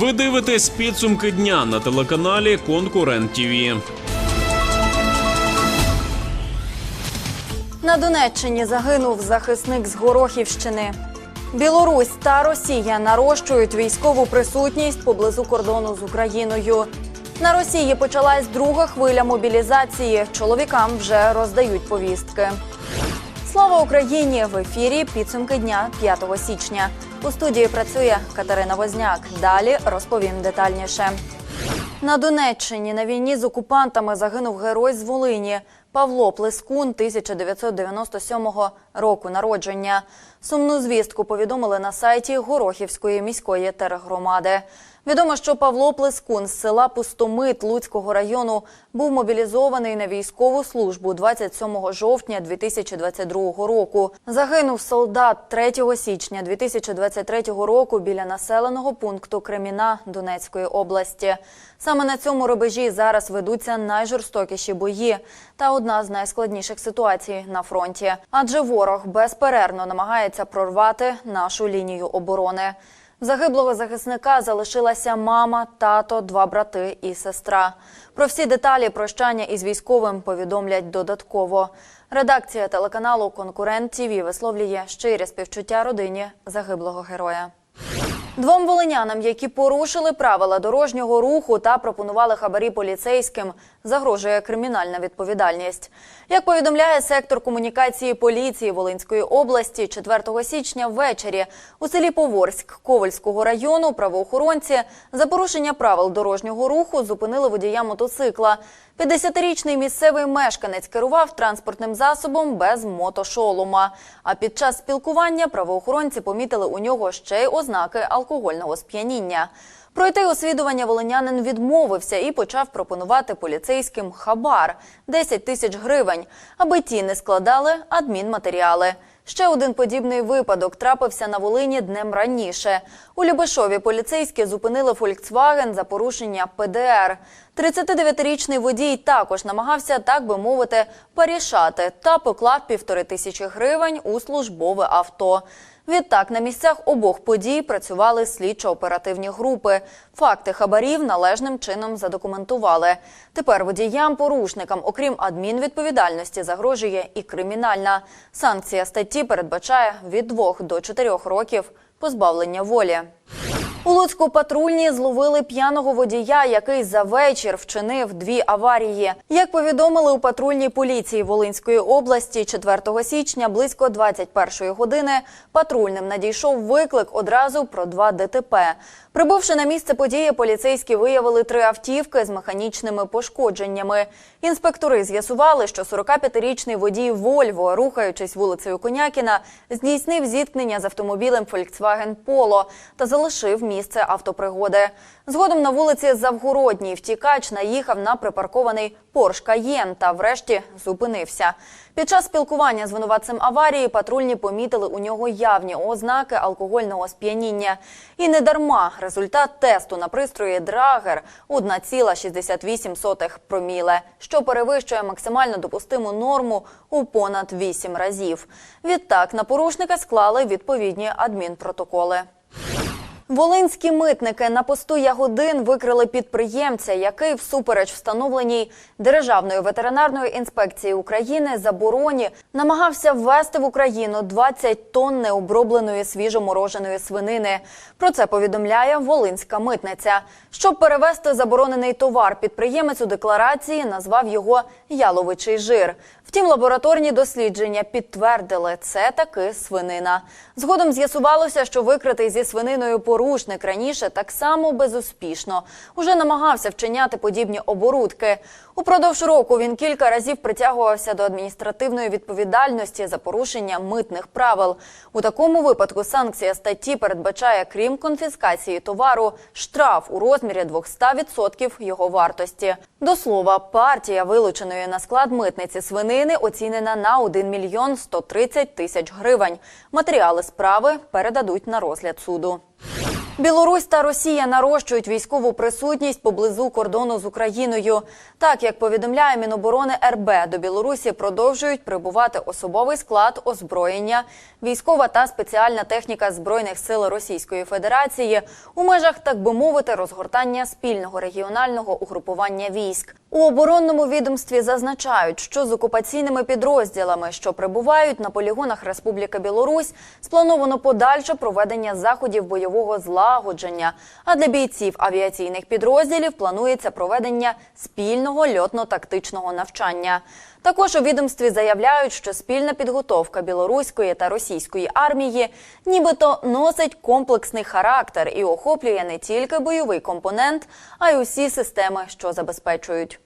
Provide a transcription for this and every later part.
Ви дивитесь підсумки дня на телеканалі Конкурент ТІВІ. На Донеччині загинув захисник з Горохівщини. Білорусь та Росія нарощують військову присутність поблизу кордону з Україною. На Росії почалась друга хвиля мобілізації. Чоловікам вже роздають повістки. Слава Україні! В ефірі підсумки дня 5 січня. У студії працює Катерина Возняк. Далі розповім детальніше. На Донеччині на війні з окупантами загинув герой з Волині Павло Плескун 1997 року народження. Сумну звістку повідомили на сайті Горохівської міської тергромади. Відомо, що Павло Плескун з села Пустомит Луцького району був мобілізований на військову службу 27 жовтня 2022 року. Загинув солдат 3 січня 2023 року біля населеного пункту Креміна Донецької області. Саме на цьому рубежі зараз ведуться найжорстокіші бої та одна з найскладніших ситуацій на фронті. Адже ворог безперервно намагається прорвати нашу лінію оборони. Загиблого захисника залишилася мама, тато, два брати і сестра. Про всі деталі прощання із військовим повідомлять додатково. Редакція телеканалу Конкурент ТІВІ висловлює щире співчуття родині загиблого героя. Двом волинянам, які порушили правила дорожнього руху та пропонували хабарі поліцейським, загрожує кримінальна відповідальність. Як повідомляє сектор комунікації поліції Волинської області, 4 січня ввечері у селі Поворськ Ковальського району правоохоронці за порушення правил дорожнього руху зупинили водія мотоцикла. 50-річний місцевий мешканець керував транспортним засобом без мотошолома. А під час спілкування правоохоронці помітили у нього ще й ознаки алкогольного сп'яніння. Пройти освідування волинянин відмовився і почав пропонувати поліцейським хабар 10 тисяч гривень, аби ті не складали адмінматеріали. Ще один подібний випадок трапився на Волині днем раніше. У Любешові поліцейські зупинили «Фольксваген» за порушення ПДР. 39-річний водій також намагався, так би мовити, порішати та поклав півтори тисячі гривень у службове авто. Відтак на місцях обох подій працювали слідчо-оперативні групи. Факти хабарів належним чином задокументували. Тепер водіям-порушникам, окрім адмінвідповідальності, загрожує і кримінальна. Санкція статті передбачає від двох до чотирьох років позбавлення волі. У Луцьку патрульні зловили п'яного водія, який за вечір вчинив дві аварії. Як повідомили у патрульній поліції Волинської області, 4 січня близько 21 години патрульним надійшов виклик одразу про два ДТП. Прибувши на місце події, поліцейські виявили три автівки з механічними пошкодженнями. Інспектори з'ясували, що 45-річний водій Вольво, рухаючись вулицею Конякіна, здійснив зіткнення з автомобілем Volkswagen Polo та залишив місце автопригоди. Згодом на вулиці Завгородній втікач наїхав на припаркований Porsche Cayenne та врешті зупинився. Під час спілкування з винуватцем аварії патрульні помітили у нього явні ознаки алкогольного сп'яніння. І не дарма результат тесту на пристрої Драгер 1,68 проміле, що перевищує максимально допустиму норму у понад 8 разів. Відтак на порушника склали відповідні адмінпротоколи. Волинські митники на посту Ягодин викрили підприємця, який всупереч встановленій Державною ветеринарною інспекцією України забороні намагався ввести в Україну 20 тонн необробленої свіжомороженої свинини. Про це повідомляє Волинська митниця. Щоб перевести заборонений товар, підприємець у декларації назвав його яловичий жир. Втім, лабораторні дослідження підтвердили, це таки свинина. Згодом з'ясувалося, що викритий зі свининою порушник раніше так само безуспішно уже намагався вчиняти подібні оборудки. Упродовж року він кілька разів притягувався до адміністративної відповідальності за порушення митних правил. У такому випадку санкція статті передбачає, крім конфіскації товару, штраф у розмірі 200% його вартості. До слова, партія вилученої на склад митниці свинини оцінена на 1 мільйон 130 тисяч гривень. Матеріали справи передадуть на розгляд суду. Білорусь та Росія нарощують військову присутність поблизу кордону з Україною. Так як повідомляє Міноборони РБ, до Білорусі продовжують прибувати особовий склад, озброєння, військова та спеціальна техніка збройних сил Російської Федерації у межах, так би мовити, розгортання спільного регіонального угрупування військ. У оборонному відомстві зазначають, що з окупаційними підрозділами, що прибувають на полігонах Республіки Білорусь, сплановано подальше проведення заходів бойового злагодження. А для бійців авіаційних підрозділів планується проведення спільного льотно-тактичного навчання. Також у відомстві заявляють, що спільна підготовка білоруської та російської армії нібито носить комплексний характер і охоплює не тільки бойовий компонент, а й усі системи, що забезпечують.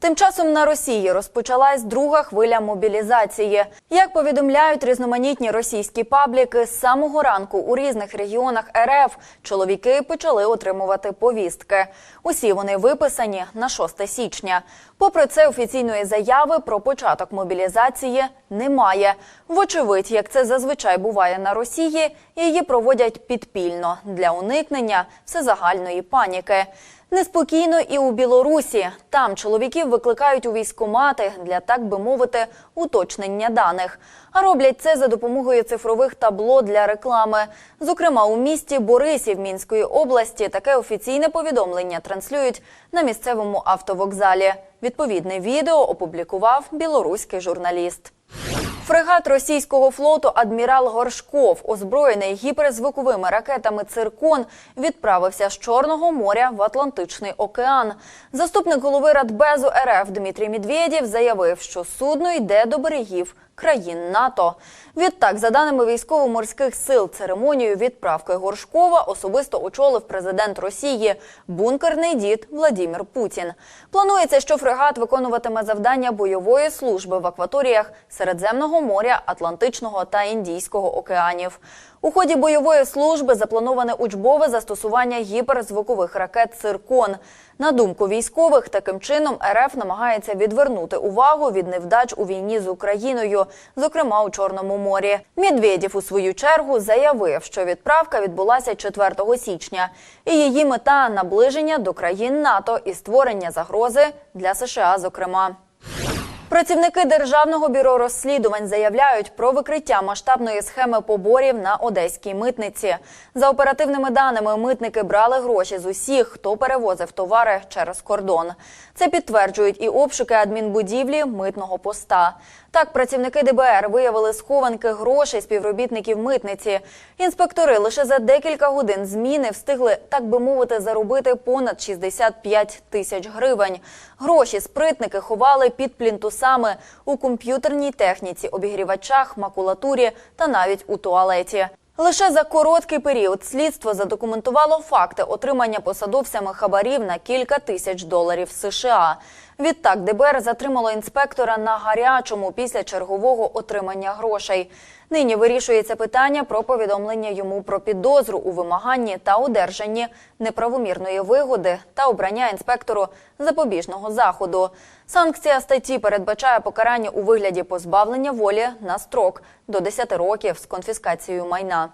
Тим часом на Росії розпочалась друга хвиля мобілізації. Як повідомляють різноманітні російські пабліки, з самого ранку у різних регіонах РФ чоловіки почали отримувати повістки. Усі вони виписані на 6 січня. Попри це, офіційної заяви про початок мобілізації немає. Вочевидь, як це зазвичай буває на Росії, її проводять підпільно для уникнення всезагальної паніки. Неспокійно і у Білорусі. Там чоловіків викликають у військкомати для так би мовити уточнення даних. А роблять це за допомогою цифрових табло для реклами. Зокрема, у місті Борисів Мінської області таке офіційне повідомлення транслюють на місцевому автовокзалі. Відповідне відео опублікував білоруський журналіст. Фрегат російського флоту адмірал Горшков, озброєний гіперзвуковими ракетами Циркон, відправився з Чорного моря в Атлантичний океан. Заступник голови Радбезу РФ Дмитрій Медведєв заявив, що судно йде до берегів країн НАТО. Відтак, за даними військово-морських сил, церемонію відправки Горшкова особисто очолив президент Росії бункерний дід Владімір Путін. Планується, що фрегат виконуватиме завдання бойової служби в акваторіях Середземного моря, Атлантичного та Індійського океанів. У ході бойової служби заплановане учбове застосування гіперзвукових ракет «Циркон». На думку військових, таким чином РФ намагається відвернути увагу від невдач у війні з Україною, зокрема у Чорному морі. Медведєв у свою чергу заявив, що відправка відбулася 4 січня, і її мета наближення до країн НАТО і створення загрози для США, зокрема. Працівники державного бюро розслідувань заявляють про викриття масштабної схеми поборів на одеській митниці. За оперативними даними, митники брали гроші з усіх, хто перевозив товари через кордон. Це підтверджують і обшуки адмінбудівлі митного поста. Так, працівники ДБР виявили схованки грошей співробітників митниці. Інспектори лише за декілька годин зміни встигли, так би мовити, заробити понад 65 тисяч гривень. Гроші спритники ховали під плінтусами у комп'ютерній техніці, обігрівачах, макулатурі та навіть у туалеті. Лише за короткий період слідство задокументувало факти отримання посадовцями хабарів на кілька тисяч доларів США. Відтак ДБР затримало інспектора на гарячому після чергового отримання грошей. Нині вирішується питання про повідомлення йому про підозру у вимаганні та одержанні неправомірної вигоди та обрання інспектору запобіжного заходу. Санкція статті передбачає покарання у вигляді позбавлення волі на строк до 10 років з конфіскацією майна.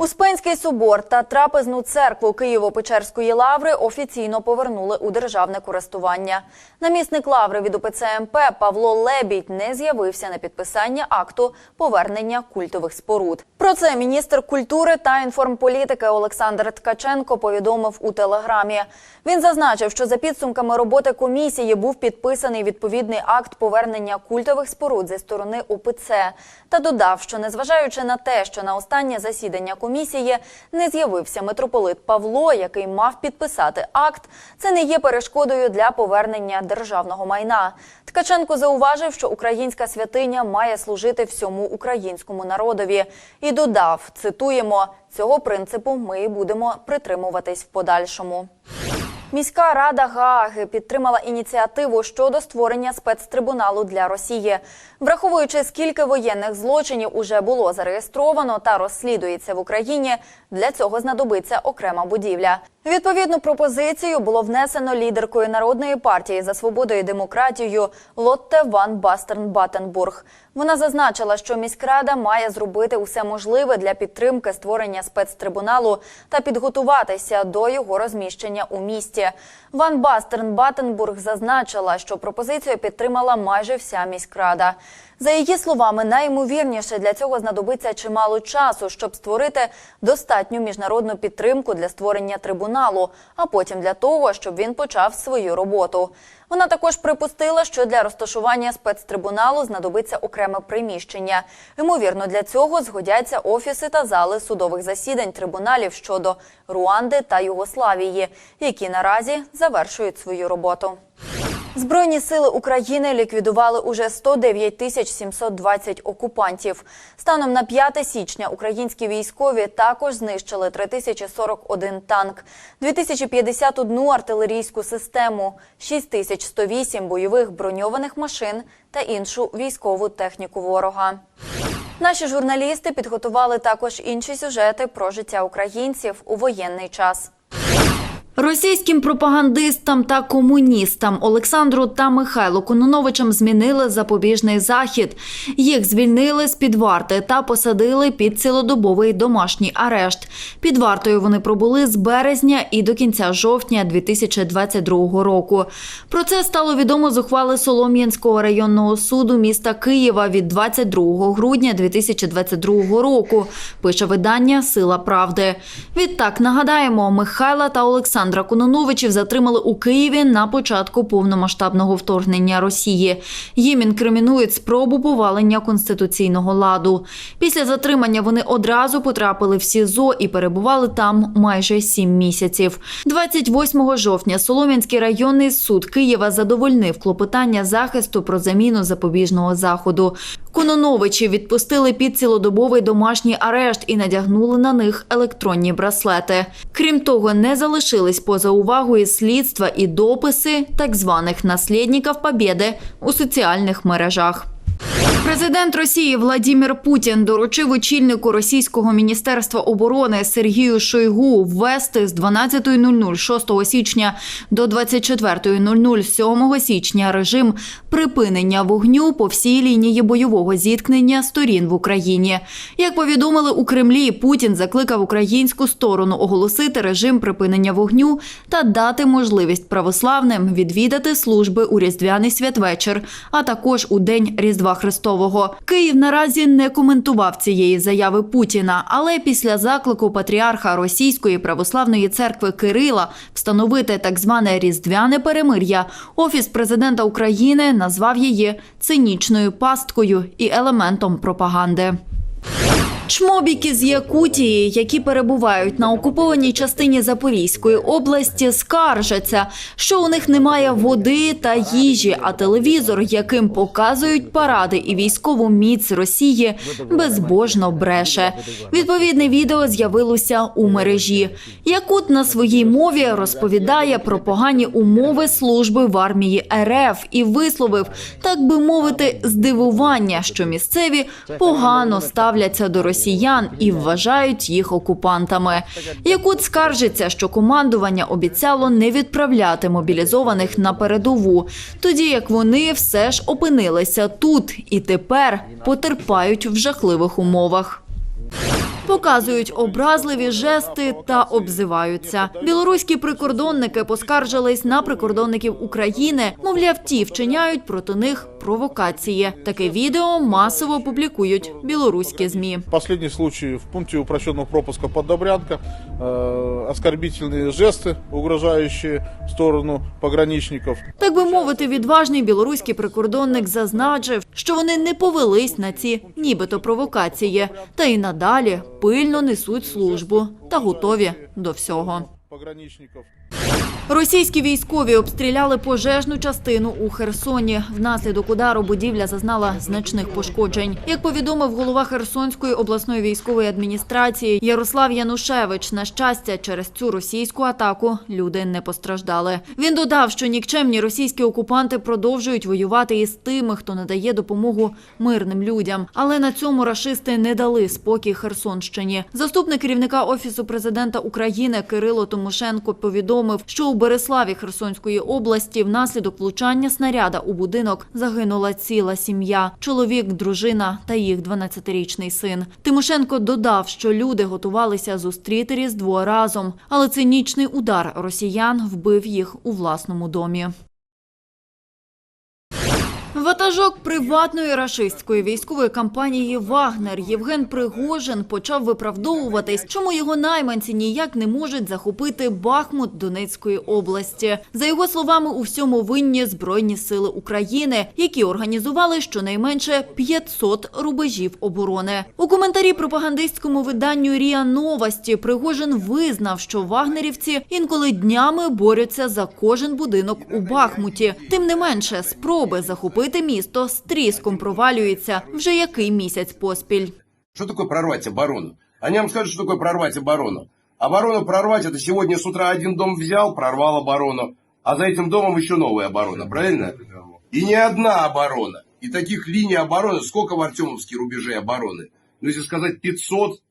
Успенський собор та трапезну церкву Києво-Печерської лаври офіційно повернули у державне користування. Намісник лаври від УПЦ МП Павло Лебідь не з'явився на підписання акту повернення культових споруд. Про це міністр культури та інформполітики Олександр Ткаченко повідомив у телеграмі. Він зазначив, що за підсумками роботи комісії був підписаний відповідний акт повернення культових споруд зі сторони УПЦ та додав, що незважаючи на те, що на останнє засідання комісії не з'явився митрополит Павло, який мав підписати акт, це не є перешкодою для повернення державного майна. Ткаченко зауважив, що українська святиня має служити всьому українському народові, і додав: цитуємо цього принципу. Ми будемо притримуватись в подальшому. Міська рада Гааги підтримала ініціативу щодо створення спецтрибуналу для Росії, враховуючи скільки воєнних злочинів уже було зареєстровано та розслідується в Україні. Для цього знадобиться окрема будівля. Відповідну пропозицію було внесено лідеркою народної партії за свободу і демократію Лотте Ван Бастерн Батенбург. Вона зазначила, що міськрада має зробити усе можливе для підтримки створення спецтрибуналу та підготуватися до його розміщення у місті. Ван Бастерн Батенбург зазначила, що пропозицію підтримала майже вся міськрада. За її словами, найімовірніше для цього знадобиться чимало часу, щоб створити достатню міжнародну підтримку для створення трибуналу, а потім для того, щоб він почав свою роботу. Вона також припустила, що для розташування спецтрибуналу знадобиться окреме приміщення. Ймовірно, для цього згодяться офіси та зали судових засідань трибуналів щодо Руанди та Югославії, які наразі завершують свою роботу. Збройні сили України ліквідували уже 109 тисяч 720 окупантів. Станом на 5 січня українські військові також знищили 3041 танк, 2051 артилерійську систему, 6108 бойових броньованих машин та іншу військову техніку ворога. Наші журналісти підготували також інші сюжети про життя українців у воєнний час. Російським пропагандистам та комуністам Олександру та Михайлу Кононовичам змінили запобіжний захід. Їх звільнили з під варти та посадили під цілодобовий домашній арешт. Під вартою вони пробули з березня і до кінця жовтня 2022 року. Про це стало відомо з ухвали Солом'янського районного суду міста Києва від 22 грудня 2022 року. Пише видання Сила правди. Відтак нагадаємо, Михайла та Олександра Кононовичів затримали у Києві на початку повномасштабного вторгнення Росії. Їм інкримінують спробу повалення конституційного ладу. Після затримання вони одразу потрапили в СІЗО і перебували там майже сім місяців. 28 жовтня Солом'янський районний суд Києва задовольнив клопотання захисту про заміну запобіжного заходу. Кононовичі відпустили під цілодобовий домашній арешт і надягнули на них електронні браслети. Крім того, не залишились поза увагою слідства і дописи так званих наслідників Побєди у соціальних мережах. Президент Росії Владімір Путін доручив очільнику російського міністерства оборони Сергію Шойгу ввести з 12.00 6 січня до 24.00 7 січня режим припинення вогню по всій лінії бойового зіткнення сторін в Україні. Як повідомили у Кремлі, Путін закликав українську сторону оголосити режим припинення вогню та дати можливість православним відвідати служби у різдвяний святвечір, а також у день Різдва Христового. Київ наразі не коментував цієї заяви Путіна, але після заклику патріарха Російської православної церкви Кирила встановити так зване різдвяне перемир'я, офіс президента України назвав її цинічною пасткою і елементом пропаганди. Чмобіки з Якутії, які перебувають на окупованій частині Запорізької області, скаржаться, що у них немає води та їжі, а телевізор, яким показують паради і військову міць Росії, безбожно бреше. Відповідне відео з'явилося у мережі. Якут на своїй мові розповідає про погані умови служби в армії РФ і висловив, так би мовити, здивування, що місцеві погано ставляться до росіян і вважають їх окупантами. Якут скаржиться, що командування обіцяло не відправляти мобілізованих на передову, тоді як вони все ж опинилися тут і тепер потерпають в жахливих умовах. Показують образливі жести та обзиваються. Білоруські прикордонники поскаржились на прикордонників України. Мовляв, ті вчиняють проти них провокації. Таке відео масово публікують білоруські змі. Последний случай в пункте упрощенного пропуска под Добрянка. Э, оскорбительные жесты, угрожающие в сторону пограничников. Так би мовити, відважний білоруський прикордонник зазначив, що вони не повелись на ці нібито провокації, та й надалі пильно несуть службу та готові до всього. Пограничников. Російські військові обстріляли пожежну частину у Херсоні. Внаслідок удару будівля зазнала значних пошкоджень. Як повідомив голова Херсонської обласної військової адміністрації Ярослав Янушевич, на щастя, через цю російську атаку люди не постраждали. Він додав, що нікчемні російські окупанти продовжують воювати із тими, хто надає допомогу мирним людям. Але на цьому рашисти не дали спокій Херсонщині. Заступник керівника офісу президента України Кирило Тимошенко повідомив, що у Береславі Херсонської області внаслідок влучання снаряда у будинок загинула ціла сім'я: чоловік, дружина та їх 12-річний син. Тимошенко додав, що люди готувалися зустріти різдво разом, але цинічний удар росіян вбив їх у власному домі. Ватажок приватної рашистської військової компанії Вагнер Євген Пригожин почав виправдовуватись, чому його найманці ніяк не можуть захопити Бахмут Донецької області. За його словами, у всьому винні збройні сили України, які організували щонайменше 500 рубежів оборони. У коментарі пропагандистському виданню Ріа Новості Пригожин визнав, що вагнерівці інколи днями борються за кожен будинок у Бахмуті. Тим не менше, спроби захопити місто з тріском провалюються вже який місяць поспіль. Что такое прорвать оборону? Они вам скажут, что такое прорвать оборону. Оборону прорвать, это сегодня с утра один дом взял, прорвал оборону, а за этим домом еще новая оборона, правильно? И не одна оборона. И таких линий обороны, сколько в Артемовске рубежей обороны? Ну, если сказать 500,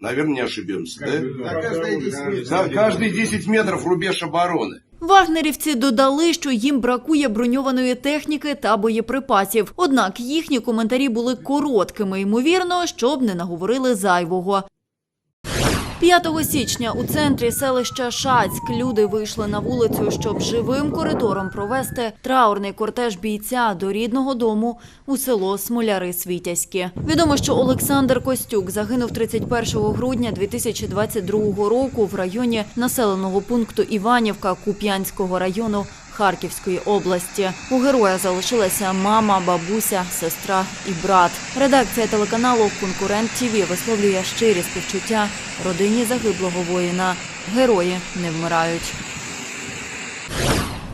наверное, не ошибемся, да? Да, каждые 10 метров рубеж обороны. Вагнерівці додали, що їм бракує броньованої техніки та боєприпасів. Однак їхні коментарі були короткими, ймовірно, щоб не наговорили зайвого. 5 січня у центрі селища Шацьк люди вийшли на вулицю, щоб живим коридором провести траурний кортеж бійця до рідного дому у село Смоляри Світязьке. Відомо, що Олександр Костюк загинув 31 грудня 2022 року в районі населеного пункту Іванівка Куп'янського району Харківської області. У героя залишилася мама, бабуся, сестра і брат. Редакція телеканалу Конкурент ТІВІ висловлює щирі співчуття родині загиблого воїна. Герої не вмирають.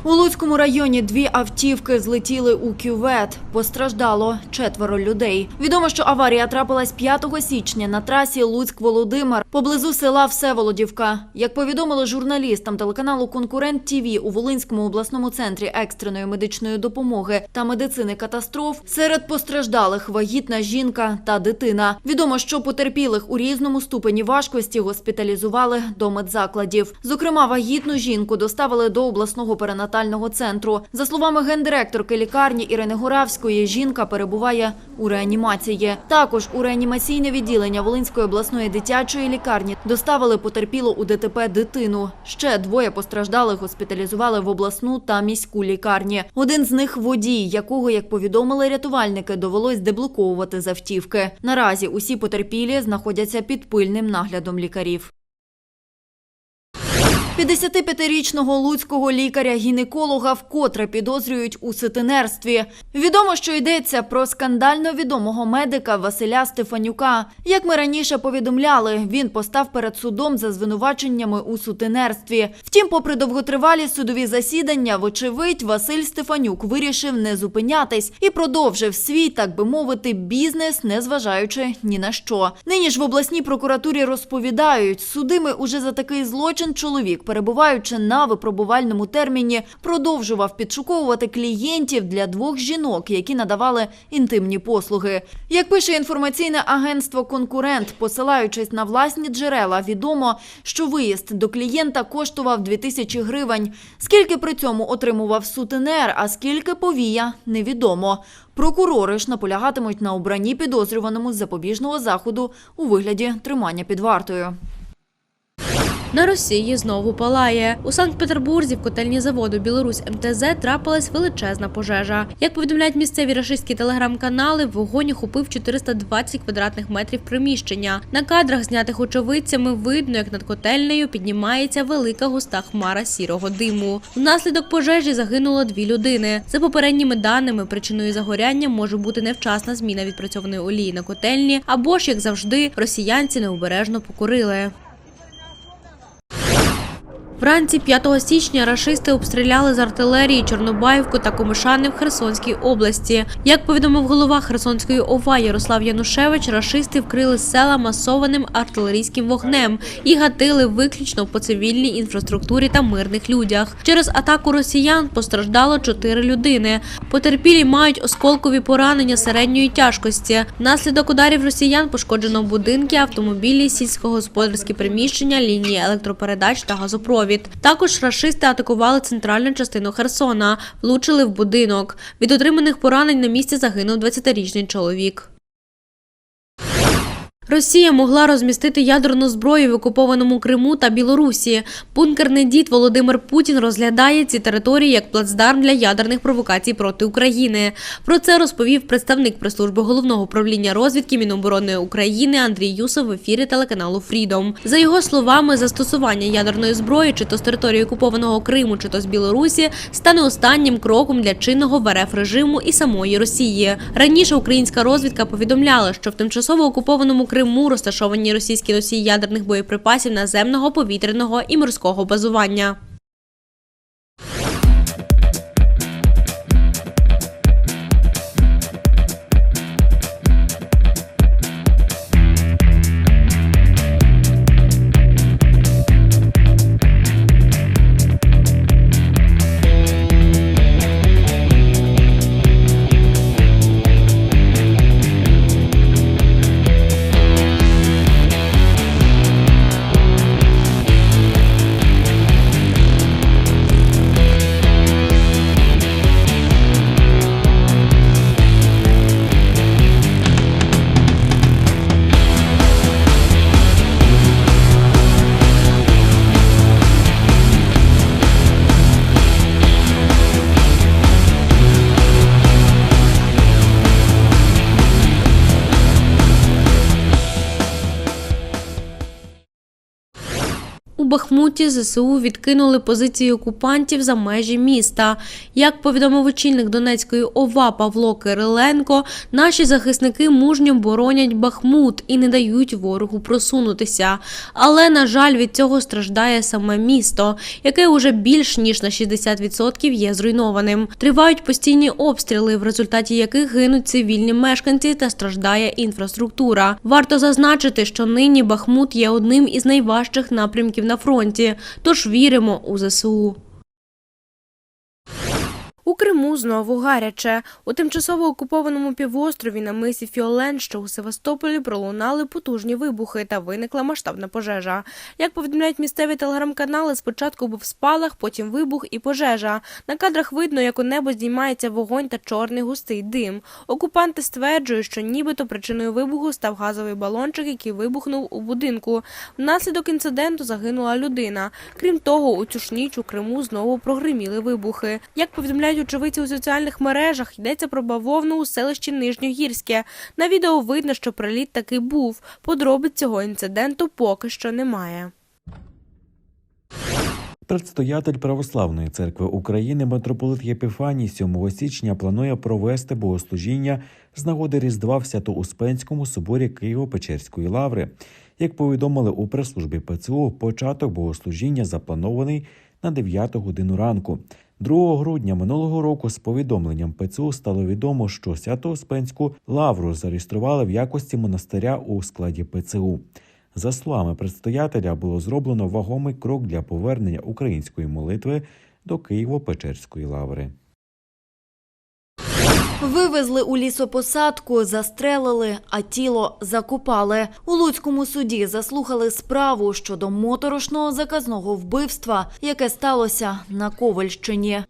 У Луцькому районі дві автівки злетіли у кювет. Постраждало четверо людей. Відомо, що аварія трапилась 5 січня на трасі Луцьк-Володимир поблизу села Всеволодівка. Як повідомили журналістам телеканалу Конкурент ТІВІ у Волинському обласному центрі екстреної медичної допомоги та медицини катастроф, серед постраждалих вагітна жінка та дитина. Відомо, що потерпілих у різному ступені важкості госпіталізували до медзакладів. Зокрема, вагітну жінку доставили до обласного перинатального центру. За словами гендиректорки лікарні Ірини Горавської, жінка перебуває у реанімації. Також у реанімаційне відділення Волинської обласної дитячої лікарні доставили потерпілу у ДТП дитину. Ще двоє постраждалих госпіталізували в обласну та міську лікарні. Один з них водій, якого, як повідомили рятувальники, довелось деблоковувати з автівки. Наразі усі потерпілі знаходяться під пильним наглядом лікарів. 55-річного луцького лікаря-гінеколога вкотре підозрюють у сутенерстві. Відомо, що йдеться про скандально відомого медика Василя Стефанюка. Як ми раніше повідомляли, він постав перед судом за звинуваченнями у сутенерстві. Втім, попри довготривалі судові засідання, вочевидь, Василь Стефанюк вирішив не зупинятись і продовжив свій, так би мовити, бізнес, незважаючи ні на що. Нині ж в обласній прокуратурі розповідають, судими уже за такий злочин чоловік, перебуваючи на випробувальному терміні, продовжував підшуковувати клієнтів для двох жінок, які надавали інтимні послуги. Як пише інформаційне агентство Конкурент, посилаючись на власні джерела, відомо, що виїзд до клієнта коштував 2000 гривень. Скільки при цьому отримував сутенер, а скільки повія, невідомо. Прокурори ж наполягатимуть на обранні підозрюваному з запобіжного заходу у вигляді тримання під вартою. На Росії знову палає. У Санкт-Петербурзі в котельні заводу Білорусь МТЗ трапилась величезна пожежа. Як повідомляють місцеві рашистські телеграм-канали, вогонь охопив 420 квадратних метрів приміщення. На кадрах, знятих очевидцями, видно, як над котельнею піднімається велика густа хмара сірого диму. Внаслідок пожежі загинуло дві людини. За попередніми даними, причиною загоряння може бути невчасна зміна відпрацьованої олії на котельні, або ж, як завжди, росіянці необережно покурили. Вранці 5 січня рашисти обстріляли з артилерії Чорнобаївку та Комишани в Херсонській області. Як повідомив голова Херсонської ОВА Ярослав Янушевич, рашисти вкрили села масованим артилерійським вогнем і гатили виключно по цивільній інфраструктурі та мирних людях. Через атаку росіян постраждало чотири людини. Потерпілі мають осколкові поранення середньої тяжкості. Внаслідок ударів росіян пошкоджено будинки, автомобілі, сільськогосподарські приміщення, лінії електропередач та газопровід. Також рашисти атакували центральну частину Херсона, влучили в будинок. Від отриманих поранень на місці загинув 20-річний чоловік. Росія могла розмістити ядерну зброю в окупованому Криму та Білорусі. Бункерний дід Володимир Путін розглядає ці території як плацдарм для ядерних провокацій проти України. Про це розповів представник прес-служби головного управління розвідки Міноборони України Андрій Юсов в ефірі телеканалу Фрідом. За його словами, застосування ядерної зброї, чи то з території окупованого Криму, чи то з Білорусі, стане останнім кроком для чинного в РФ режиму і самої Росії. Раніше українська розвідка повідомляла, що в тимчасово окупованому Криму розташовані російські носії ядерних боєприпасів наземного, повітряного і морського базування. Бахмуті ЗСУ відкинули позиції окупантів за межі міста. Як повідомив очільник Донецької ОВА Павло Кириленко, наші захисники мужньо боронять Бахмут і не дають ворогу просунутися. Але, на жаль, від цього страждає саме місто, яке уже більш ніж на 60% є зруйнованим. Тривають постійні обстріли, в результаті яких гинуть цивільні мешканці та страждає інфраструктура. Варто зазначити, що нині Бахмут є одним із найважчих напрямків на фронті, тож віримо у ЗСУ. У Криму знову гаряче. У тимчасово окупованому півострові на мисі Фіолен, що у Севастополі, пролунали потужні вибухи та виникла масштабна пожежа. Як повідомляють місцеві телеграм-канали, спочатку був спалах, потім вибух і пожежа. На кадрах видно, як у небо здіймається вогонь та чорний густий дим. Окупанти стверджують, що нібито причиною вибуху став газовий балончик, який вибухнув у будинку. Внаслідок інциденту загинула людина. Крім того, у цю ж ніч у Криму знову прогриміли вибухи. Як повідомляють очевидці у соціальних мережах, йдеться про бавовну у селищі Нижньогірське. На відео видно, що приліт таки був. Подробиць цього інциденту поки що немає. Предстоятель Православної церкви України митрополит Єпіфаній 7 січня планує провести богослужіння з нагоди Різдва в Свято-Успенському соборі Києво-Печерської лаври. Як повідомили у прес-службі ПЦУ, початок богослужіння запланований на 9 годину ранку. 2 грудня минулого року з повідомленням ПЦУ стало відомо, що Свято-Успенську лавру зареєстрували в якості монастиря у складі ПЦУ. За словами предстоятеля, було зроблено вагомий крок для повернення української молитви до Києво-Печерської лаври. Вивезли у лісопосадку, застрелили, а тіло закопали. У Луцькому суді заслухали справу щодо моторошного заказного вбивства, яке сталося на Ковальщині.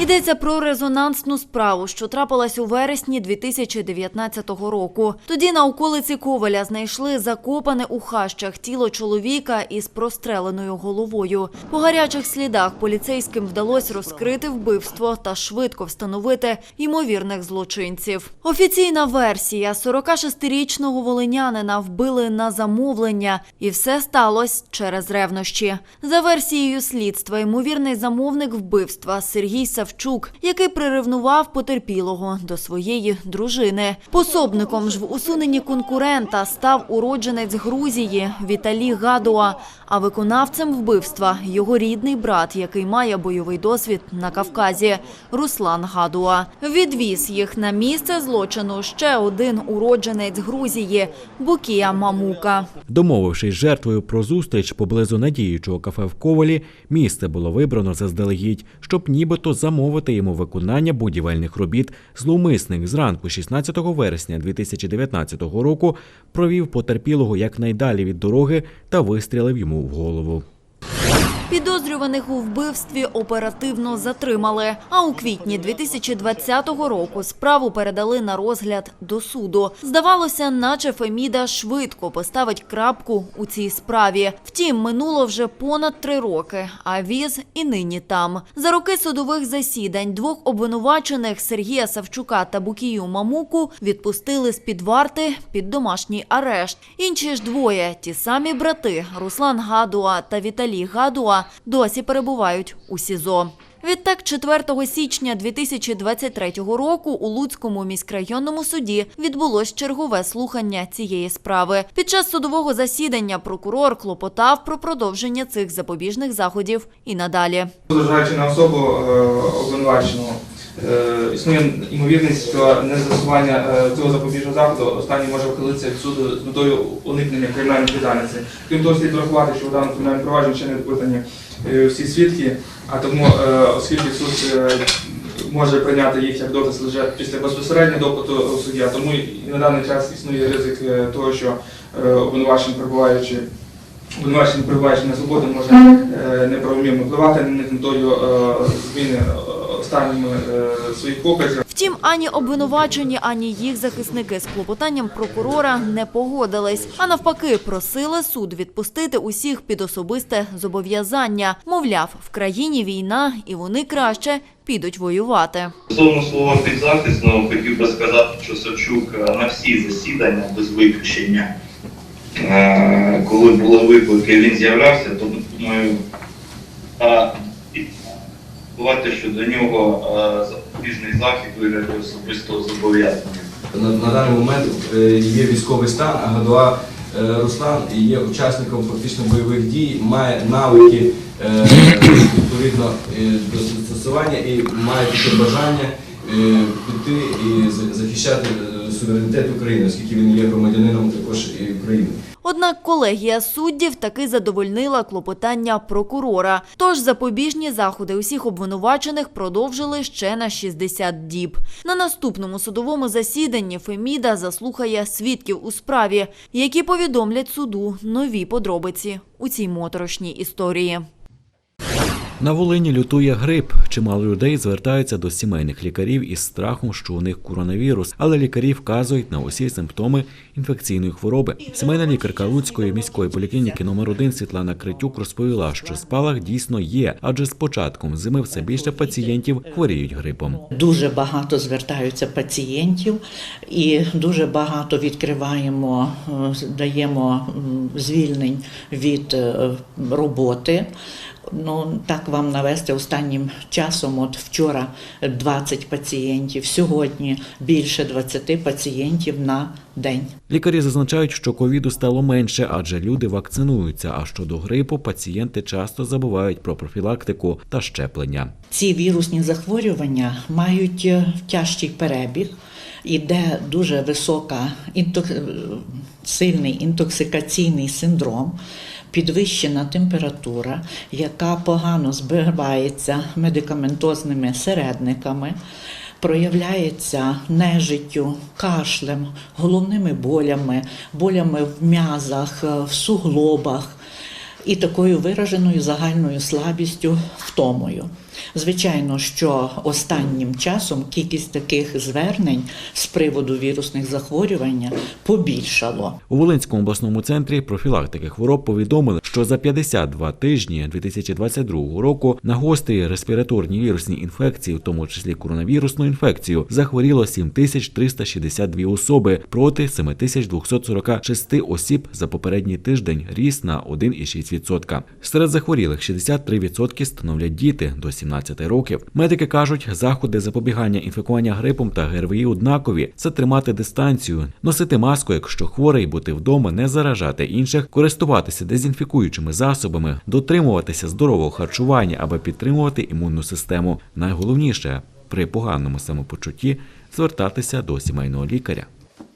Йдеться про резонансну справу, що трапилась у вересні 2019 року. Тоді на околиці Коваля знайшли закопане у хащах тіло чоловіка із простреленою головою. По гарячих слідах поліцейським вдалося розкрити вбивство та швидко встановити ймовірних злочинців. Офіційна версія 46-річного волинянина вбили на замовлення, і все сталося через ревнощі. За версією слідства, ймовірний замовник вбивства Сергій Савченко Савчук, який приревнував потерпілого до своєї дружини. Пособником ж в усуненні конкурента став уродженець Грузії Віталій Гадуа, а виконавцем вбивства його рідний брат, який має бойовий досвід на Кавказі, Руслан Гадуа. Відвіз їх на місце злочину ще один уродженець Грузії Букія Мамука. Домовившись з жертвою про зустріч поблизу надіючого кафе в Ковалі, місце було вибрано заздалегідь, щоб нібито замовити йому виконання будівельних робіт. Зловмисник зранку 16 вересня 2019 року провів потерпілого якнайдалі від дороги та вистрілив йому в голову. Підозрюваних у вбивстві оперативно затримали. А у квітні 2020 року справу передали на розгляд до суду. Здавалося, наче Феміда швидко поставить крапку у цій справі. Втім, минуло вже понад три роки, а віз і нині там. За роки судових засідань двох обвинувачених Сергія Савчука та Букію Мамуку відпустили з під варти під домашній арешт. Інші ж двоє, ті самі брати Руслан Гадуа та Віталій Гадуа, досі перебувають у СІЗО. Відтак, 4 січня 2023 року у Луцькому міськрайонному суді відбулось чергове слухання цієї справи. Під час судового засідання прокурор клопотав про продовження цих запобіжних заходів і надалі. Зважаючи на особу е, обвинуваченого, існує ймовірність, що незастосування е, цього запобіжного заходу останній може ухилитися від суду з метою уникнення кримінальної відповідальності. Крім того, слід врахувати, що в даному кримінальному провадженні ще не допитані е, всі свідки, а тому, е, оскільки суд е, може прийняти їх як доказ лише після безпосереднього допиту а тому і на даний час існує ризик е, того, що е, обвинувачений перебуваючи обвинувачений перебуваючи на свободі може е, неправомірно впливати на них метою е, зміни е, останніми е, своїх показів. Втім, ані обвинувачені, ані їх захисники з клопотанням прокурора не погодились, а навпаки, просили суд відпустити усіх під особисте зобов'язання. Мовляв, в країні війна, і вони краще підуть воювати. Стосовно свого підзахисного хотів би сказати, що Савчук е, на всі засідання без виключення, е, коли були виклики, він з'являвся, то думаю, бувати, що до нього е, запобіжний захід вигляді особистого зобов'язання. На, даний момент е, є військовий стан, а Гадуа е, Руслан є учасником фактично бойових дій, має навики відповідно до застосування і має таке бажання піти і захищати суверенітет України, оскільки він є громадянином також і України. Однак колегія суддів таки задовольнила клопотання прокурора. Тож запобіжні заходи усіх обвинувачених продовжили ще на 60 діб. На наступному судовому засіданні Феміда заслухає свідків у справі, які повідомлять суду нові подробиці у цій моторошній історії. На Волині лютує грип. Чимало людей звертаються до сімейних лікарів із страхом, що у них коронавірус, але лікарі вказують на усі симптоми інфекційної хвороби. Сімейна лікарка Луцької міської поліклініки номер 1 Світлана Критюк розповіла, що спалах дійсно є, адже з початком зими все більше пацієнтів хворіють грипом. Дуже багато звертаються пацієнтів і дуже багато відкриваємо, е, даємо звільнень від е, роботи. Ну так вам навести останнім часом. От вчора 20 пацієнтів, сьогодні більше 20 пацієнтів на день. Лікарі зазначають, що ковіду стало менше, адже люди вакцинуються. А щодо грипу, пацієнти часто забувають про профілактику та щеплення. Ці вірусні захворювання мають е, тяжкий перебіг, іде дуже висока інток... сильний інтоксикаційний синдром, підвищена температура, яка погано збивається медикаментозними середниками. Проявляється нежиттю, кашлем, головними болями, болями в м'язах, е, в суглобах і такою вираженою загальною слабістю, втомою. Звичайно, що останнім часом кількість таких звернень з приводу вірусних захворювань побільшало. У Волинському обласному центрі профілактики хвороб повідомили, що за 52 тижні 2022 року на гострі респіраторні вірусні інфекції, в тому числі коронавірусну інфекцію, захворіло 7362 особи проти 7246 осіб за попередній тиждень, ріс на 1,6%. Серед захворілих 63% становлять діти до 17 18 років. Медики кажуть, заходи запобігання інфікування грипом та ГРВІ однакові це тримати дистанцію, носити маску, якщо хворий, бути вдома, не заражати інших, користуватися дезінфікуючими засобами, дотримуватися здорового харчування, аби підтримувати імунну систему. Найголовніше при поганому самопочутті звертатися до сімейного лікаря.